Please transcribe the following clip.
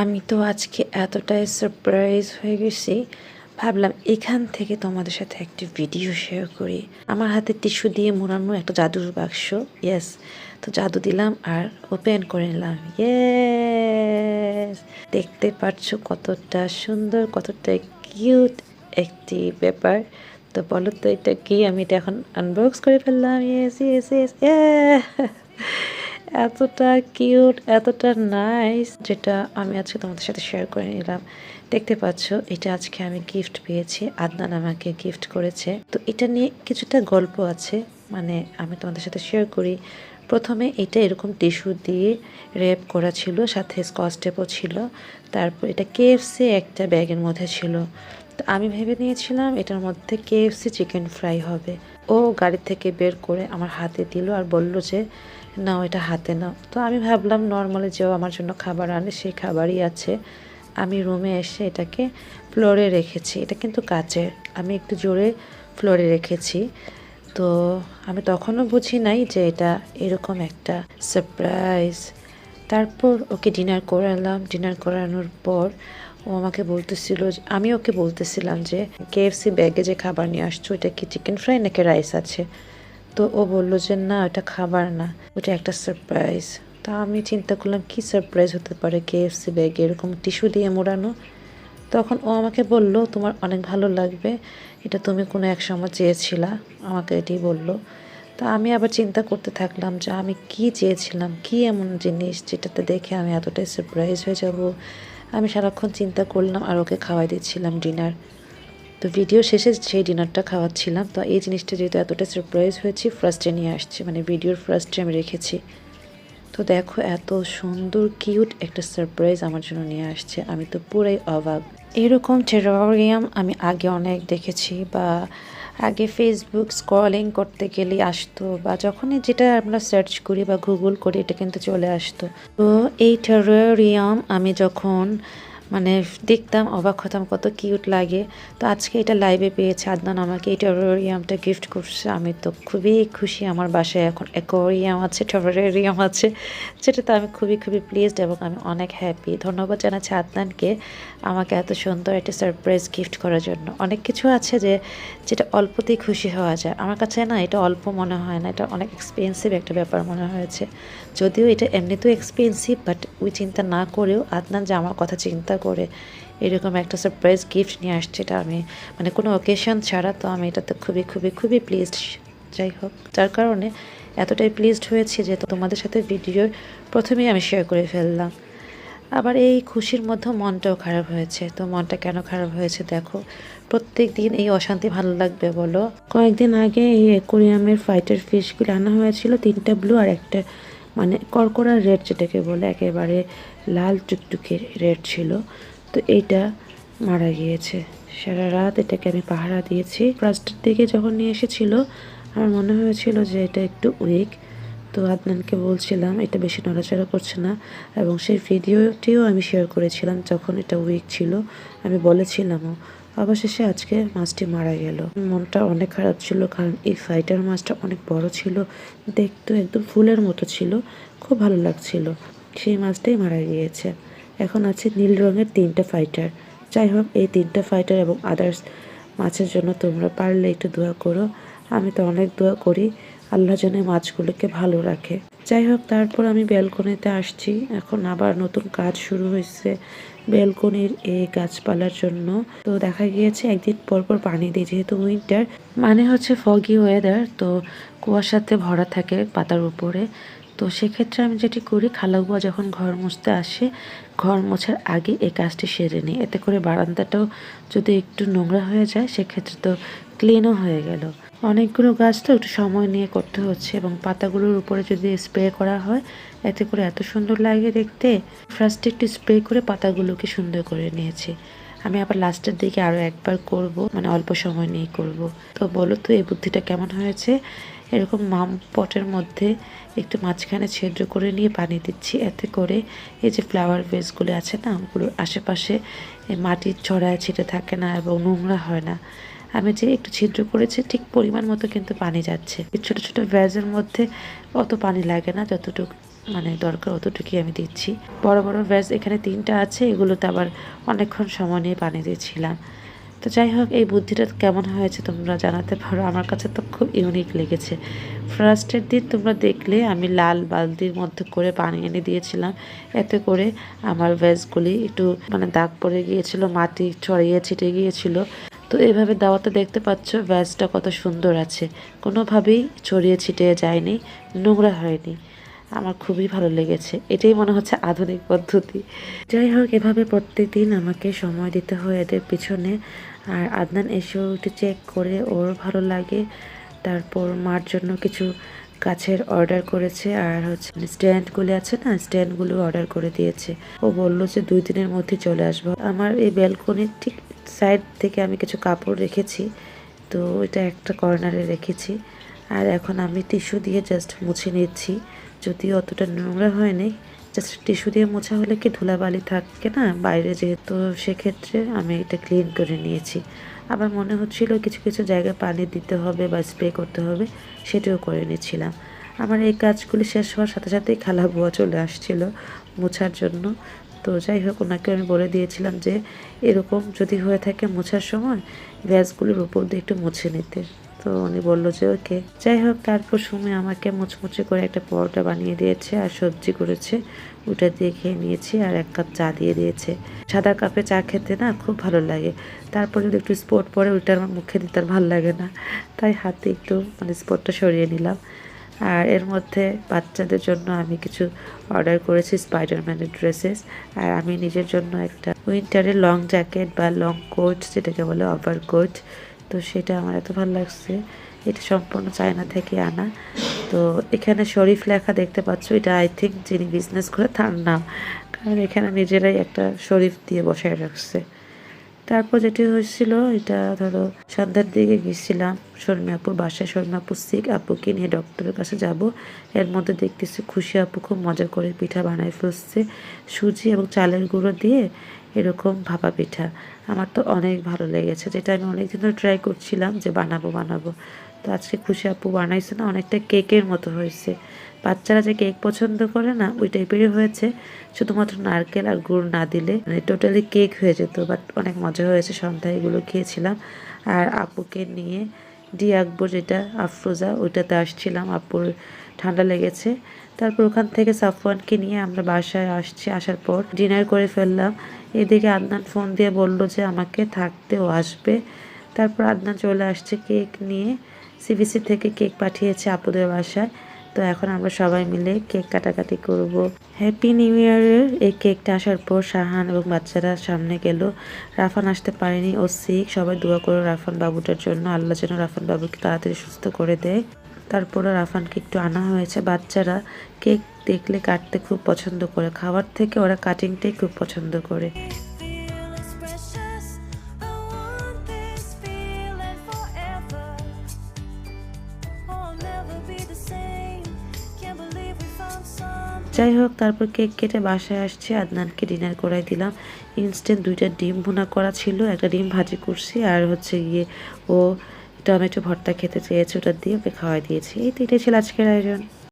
আমি তো আজকে এতটাই সারপ্রাইজ হয়ে গেছি। ভাবলাম এখান থেকে তোমাদের সাথে একটি ভিডিও শেয়ার করি। আমার হাতে টিস্যু দিয়ে মোড়ানো একটা জাদুর বাক্স। ইয়েস তো জাদু দিলাম আর ওপেন করে নিলাম। ইয়েস দেখতে পাচ্ছ কতটা সুন্দর, কতটা কিউট একটি ব্যাপার। তো বলো তো এটা কি? আমি এটা এখন আনবক্স করে ফেললাম। ইয়েস ইয়েস ইয়েস এতটা কিউট, এতটা নাইস, যেটা আমি আজকে তোমাদের সাথে শেয়ার করে নিলাম। দেখতে পাচ্ছ, এটা আজকে আমি গিফট পেয়েছি। আদনান আমাকে গিফট করেছে। তো এটা নিয়ে কিছুটা গল্প আছে মানে আমি তোমাদের সাথে শেয়ার করি। প্রথমে এটা এরকম টিস্যু দিয়ে র্যাপ করা ছিল, সাথে স্কচ টেপও ছিল। তারপর এটা কেএফসি একটা ব্যাগের মধ্যে ছিল। তো আমি ভেবে নিয়েছিলাম এটার মধ্যে কেএফসি চিকেন ফ্রাই হবে। ও গাড়ি থেকে বের করে আমার হাতে দিল আর বলল যে নাও এটা হাতে নাও তো আমি ভাবলাম নর্মালি যেও আমার জন্য খাবার আনে, সেই খাবারই আছে। আমি রুমে এসে এটাকে ফ্লোরে রেখেছি। এটা কিন্তু কাচের। আমি একটু জোরে ফ্লোরে রেখেছি। তো আমি তখনও বুঝি নাই যে এটা এরকম একটা সারপ্রাইজ তারপর ওকে ডিনার করালাম। ডিনার করানোর পর ও আমাকে বলতেছিল আমি ওকে বলতেছিলাম যে কেএফসি ব্যাগে যে খাবার নিয়ে আসছো এটা কি চিকেন ফ্রাই নাকি রাইস আছে? তো ও বলল যে, না ওটা খাবার না ওটা একটা সারপ্রাইজ তা আমি চিন্তা করলাম, কি সারপ্রাইজ হতে পারে কেএফসি ব্যাগে এরকম টিস্যু দিয়ে মোড়ানো? তখন ও আমাকে বলল, তোমার অনেক ভালো লাগবে, এটা তুমি কোনো এক সময় চেয়েছিলা? আমাকে এটি বলল। তা আমি আবার চিন্তা করতে থাকলাম যে, আমি কি চেয়েছিলাম, কি এমন জিনিস যেটাতে দেখে আমি এতটাই সারপ্রাইজ হয়ে যাব? আমি সারাক্ষণ চিন্তা করলাম আর ওকে খাওয়াই দিচ্ছিলাম ডিনার তো ভিডিও শেষে সেই ডিনারটা খাওয়াচ্ছিলাম। তো এই জিনিসটা যেহেতু এতটা সারপ্রাইজ হয়েছি ফার্স্টে নিয়ে আসছি। মানে ভিডিওর ফার্স্টে আমি রেখেছি। তো দেখো এত সুন্দর কিউট একটা সারপ্রাইজ আমার জন্য নিয়ে আসছে। আমি তো পুরাই অবাক। এরকম টেরারিয়াম আমি আগে অনেক দেখেছি বা আগে ফেসবুক স্ক্রলিং করতে গেলে আসতো বা যখনই যেটা আমরা সার্চ করি বা গুগল করি, এটা কিন্তু চলে আসতো। তো এই টেরারিয়াম আমি যখন দেখতাম, অবাক হতাম কত কিউট লাগে। তো আজকে এটা লাইভে পেয়েছে আদনান আমাকে। এই টেরারিয়ামটা গিফট করছে। আমি তো খুবই খুশি আমার বাসায় এখন অ্যাকোরিয়াম আছে টেরারিয়াম আছে। যেটাতে আমি খুবই খুবই প্লিজড এবং আমি অনেক হ্যাপি ধন্যবাদ জানাচ্ছি আদনানকে আমাকে এত সুন্দর একটা সারপ্রাইজ গিফট করার জন্য। অনেক কিছু আছে যে, যেটা অল্পতেই খুশি হওয়া যায়। আমার কাছে না এটা অল্প মনে হয় না, এটা অনেক এক্সপেন্সিভ একটা ব্যাপার মনে হয়েছে। যদিও এটা এমনিতেও এক্সপেন্সিভ বাট ওই চিন্তা না করেও আদনান যে আমার কথা চিন্তা করে এরকম একটা সারপ্রাইজ গিফট নিয়ে আসছে এটা আমি মানে কোনো অকেশন ছাড়া, তো আমি এটাতে খুবই খুবই খুবই প্লিজড যাই হোক, যার কারণে এতটাই প্লিজড হয়েছি যে তোমাদের সাথে ভিডিওর প্রথমেই আমি শেয়ার করে ফেললাম। আবার এই খুশির মধ্যে মনটাও খারাপ হয়েছে। তো মনটা কেন খারাপ হয়েছে দেখো প্রত্যেক দিন এই অশান্তি ভালো লাগবে বলো। কয়েকদিন আগে এই অ্যাকোরিয়ামের ফাইটার ফিশগুলো আনা হয়েছিল, তিনটা ব্লু আর একটা মানে কড়কড়া রেড যেটাকে বলে, একেবারে লাল টুকটুকে রেড ছিল। তো এইটা মারা গিয়েছে। সারা রাত এটাকে আমি পাহারা দিয়েছি। ফার্স্টের দিকে যখন নিয়ে এসেছিল, আমার মনে হয়েছিল যে এটা একটু উইক তো আদনানকে বলছিলাম, এটা বেশি নড়াচড়া করছে না। এবং সেই ভিডিওটিও আমি শেয়ার করেছিলাম যখন এটা উইক ছিল। আমি বলেছিলামও। অবশেষে আজকে মাছটি মারা গেল। মনটা অনেক খারাপ ছিল, কারণ এই ফাইটার মাছটা অনেক বড় ছিল। দেখতে একদম ফুলের মতো ছিল। খুব ভালো লাগছিল। সেই মাছটাই মারা গিয়েছে। এখন আছে নীল রঙের তিনটা ফাইটার যাই হোক, এই তিনটা ফাইটার এবং আদার্স মাছের জন্য তোমরা পারলে একটু দোয়া করো। আমি তো অনেক দোয়া করি। আল্লাহ যেন মাছগুলোকে ভালো রাখে। যাই হোক, তারপর আমি ব্যালকনিতে আসছি। এখন আবার নতুন কাজ শুরু হয়েছে ব্যালকনির এই গাছপালার জন্য। তো দেখা গিয়েছে, একদিন পর পর পানি দিই যেহেতু উইন্টার মানে হচ্ছে ফগি ওয়েদার তো কুয়াশাতে ভরা থাকে পাতার উপরে। তো সেক্ষেত্রে আমি যেটি করি খালাগুয়া যখন ঘর মুছতে আসে, ঘর মোছার আগে এই কাজটি সেরে নিই। এতে করে বারান্দাটাও যদি একটু নোংরা হয়ে যায়, সেক্ষেত্রে তো ক্লিনও হয়ে গেল। অনেকগুলো গাছ তো একটু সময় নিয়ে করতে হচ্ছে এবং পাতাগুলোর উপরে যদি স্প্রে করা হয়, এতে করে এত সুন্দর লাগে দেখতে। ফার্স্টে একটু স্প্রে করে পাতাগুলোকে সুন্দর করে নিয়েছি। আমি আবার লাস্টের দিকে আরও একবার করব মানে অল্প সময় নিয়ে করব। তো বলো তো, এই বুদ্ধিটা কেমন হয়েছে? এরকম মাম পটের মধ্যে একটু মাঝখানে ছিদ্র করে নিয়ে পানি দিচ্ছি। এতে করে এই যে ফ্লাওয়ার ভেসগুলো আছে না ওগুলোর আশেপাশে মাটির ছড়ায় ছিটে থাকে না এবং নোংরা হয় না। আমি যে একটু ছিদ্র করেছি, ঠিক পরিমাণ মতো কিন্তু পানি যাচ্ছে। ছোট ছোট ভ্যাজের মধ্যে অত পানি লাগে না, যতটুকু মানে দরকার অতটুকুই আমি দিচ্ছি। বড় বড় ভ্যাজ এখানে তিনটা আছে, এগুলোতে আবার অনেকক্ষণ সময় নিয়ে পানি দিয়েছিলাম। তো যাই হোক, এই বুদ্ধিটা কেমন হয়েছে তোমরা জানাতে পারো। আমার কাছে তো খুব ইউনিক লেগেছে। ফার্স্টের দিন তোমরা দেখলে আমি লাল বালতির মধ্যে করে পানি এনে দিয়েছিলাম। এতে করে আমার ভেজগুলি একটু মানে দাগ পড়ে গিয়েছিল, মাটি ছড়িয়ে ছিটে গিয়েছিল। তো এভাবে দাওয়াতে দেখতে পাচ্ছ ভ্যাজটা কত সুন্দর আছে। কোনোভাবেই ছড়িয়ে ছিটিয়ে যায়নি, নোংরা হয়নি। আমার খুবই ভালো লেগেছে। এটাই মনে হচ্ছে আধুনিক পদ্ধতি। যাই হোক, এভাবে প্রত্যেক দিন আমাকে সময় দিতে হয় এদের পিছনে। আর আদনান এসেও একটু চেক করে, ওর ভালো লাগে। তারপর মার জন্য কিছু গাছের অর্ডার করেছে। আর হচ্ছে স্ট্যান্ডগুলি আছে না স্ট্যান্ডগুলো অর্ডার করে দিয়েছে। ও বলল যে দুই দিনের মধ্যে চলে আসব। আমার এই ব্যালকনির ঠিক সাইড থেকে আমি কিছু কাপড় রেখেছি। তো এটা একটা কর্নারে রেখেছি। আর এখন আমি টিস্যু দিয়ে জাস্ট মুছে নিচ্ছি। যদিও অতটা নোংরা হয়নি জাস্ট টিস্যু দিয়ে মোছা হলে কি ধুলাবালি থাকে না? বাইরে যেহেতু সেক্ষেত্রে আমি এটা ক্লিন করে নিয়েছি। আবার মনে হচ্ছিল কিছু কিছু জায়গায় পানি দিতে হবে বা স্প্রে করতে হবে, সেটাও করে নিয়েছিলাম। আমার এই কাজগুলি শেষ হওয়ার সাথে সাথেই খালা বুয়া চলে আসছিল মোছার জন্য। তো যাই হোক, ওনাকে আমি বলে দিয়েছিলাম যে, এরকম যদি হয়ে থাকে মোছার সময়, গ্যাসগুলির উপর দিয়ে একটু মুছে নিতে। তো উনি বলল যে, ওকে। যাই হোক, তারপর সুমি আমাকে মুচমুচে করে একটা পরোটা বানিয়ে দিয়েছে আর সবজি করেছে। ওটা দিয়ে খেয়ে নিয়েছি আর এক কাপ চা দিয়ে দিয়েছে। সাদা কাপে চা খেতে না খুব ভালো লাগে। তারপর যদি একটু স্পট পরে, ওইটা আমার মুখে দিতে আর ভালো লাগে না। তাই হাতে একটু মানে স্পটটা সরিয়ে নিলাম। আর এর মধ্যে বাচ্চাদের জন্য আমি কিছু অর্ডার করেছি স্পাইডারম্যানের ড্রেসেস। আর আমি নিজের জন্য একটা উইন্টারের লং জ্যাকেট বা লং কোট, যেটাকে বলে ওভার কোট তো সেটা আমার এত ভালো লাগছে। এটা সম্পূর্ণ চায়না থেকে আনা। তো এখানে শরীফ লেখা দেখতে পাচ্ছ, এটা আই থিঙ্ক যিনি বিজনেস করে তার নাম। কারণ এখানে নিজেরাই একটা শরীফ দিয়ে বসায় রাখছে। তারপর যেটি হয়েছিল, এটা ধরো সন্ধ্যার দিকে গেছিলাম শর্মী আপুর বাসায় শর্মী আপুর সিক আপুকে নিয়ে ডক্টরের কাছে যাব। এর মধ্যে দেখতেছি খুশি আপু খুব মজা করে পিঠা বানায় ফেলছে, সুজি এবং চালের গুঁড়ো দিয়ে এরকম ভাপা পিঠা। আমার তো অনেক ভালো লেগেছে, যেটা আমি অনেক দিন ধরে ট্রাই করছিলাম যে বানাবো বানাবো। তো আজকে খুশি আপু বানাইছে না, অনেকটা কেকের মতো হয়েছে। বাচ্চারা যে কেক পছন্দ করে না, ওই টাইপেরই হয়েছে। শুধুমাত্র নারকেল আর গুড় না দিলে মানে টোটালি কেক হয়ে যেত বাট অনেক মজা হয়েছে, সন্ধ্যায় এগুলো খেয়েছিলাম। আর আপুকে নিয়ে ডি আকবর যেটা, আফরোজা, ওইটাতে আসছিলাম, আপুর ঠান্ডা লেগেছে। তারপর ওখান থেকে সাফওয়ানকে নিয়ে আমরা বাসায় আসছি, আসার পর ডিনার করে ফেললাম। এদিকে আদনান ফোন দিয়ে বলল যে, আমাকে থাকতে ও আসবে। তারপর আদনান চলে আসছে কেক নিয়ে। সিবিসি থেকে কেক পাঠিয়েছে আপুদের বাসায়। তো এখন আমরা সবাই মিলে কেক কাটাকাটি করব। হ্যাপি নিউ ইয়ারের এই কেকটা আসার পর শাহান এবং বাচ্চারা সামনে গেল। রাফান আসতে পারেনি, ও সিক সবাই দোয়া করো রাফান বাবুটার জন্য। আল্লাহ যেন রাফান বাবুকে তাড়াতাড়ি সুস্থ করে দেয়। তারপরে রাফানকে একটু আনা হয়েছে। বাচ্চারা কেক দেখলে কাটতে খুব পছন্দ করে। খাবার থেকে ওরা কাটিংটাই খুব পছন্দ করে। যাই হোক, তারপর কেক কেটে বাসায় আসছে, আদনানকে ডিনার করাই দিলাম। ইনস্ট্যান্ট দুইটা ডিম ভুনা করা ছিল, একটা ডিম ভাজি করছি, আর হচ্ছে গিয়ে ও টমেটো ভর্তা খেতে চেয়েছে, ওটা দিয়ে ওকে খাওয়াই দিয়েছি। এই তো এটাই ছিল আজকের আয়োজন।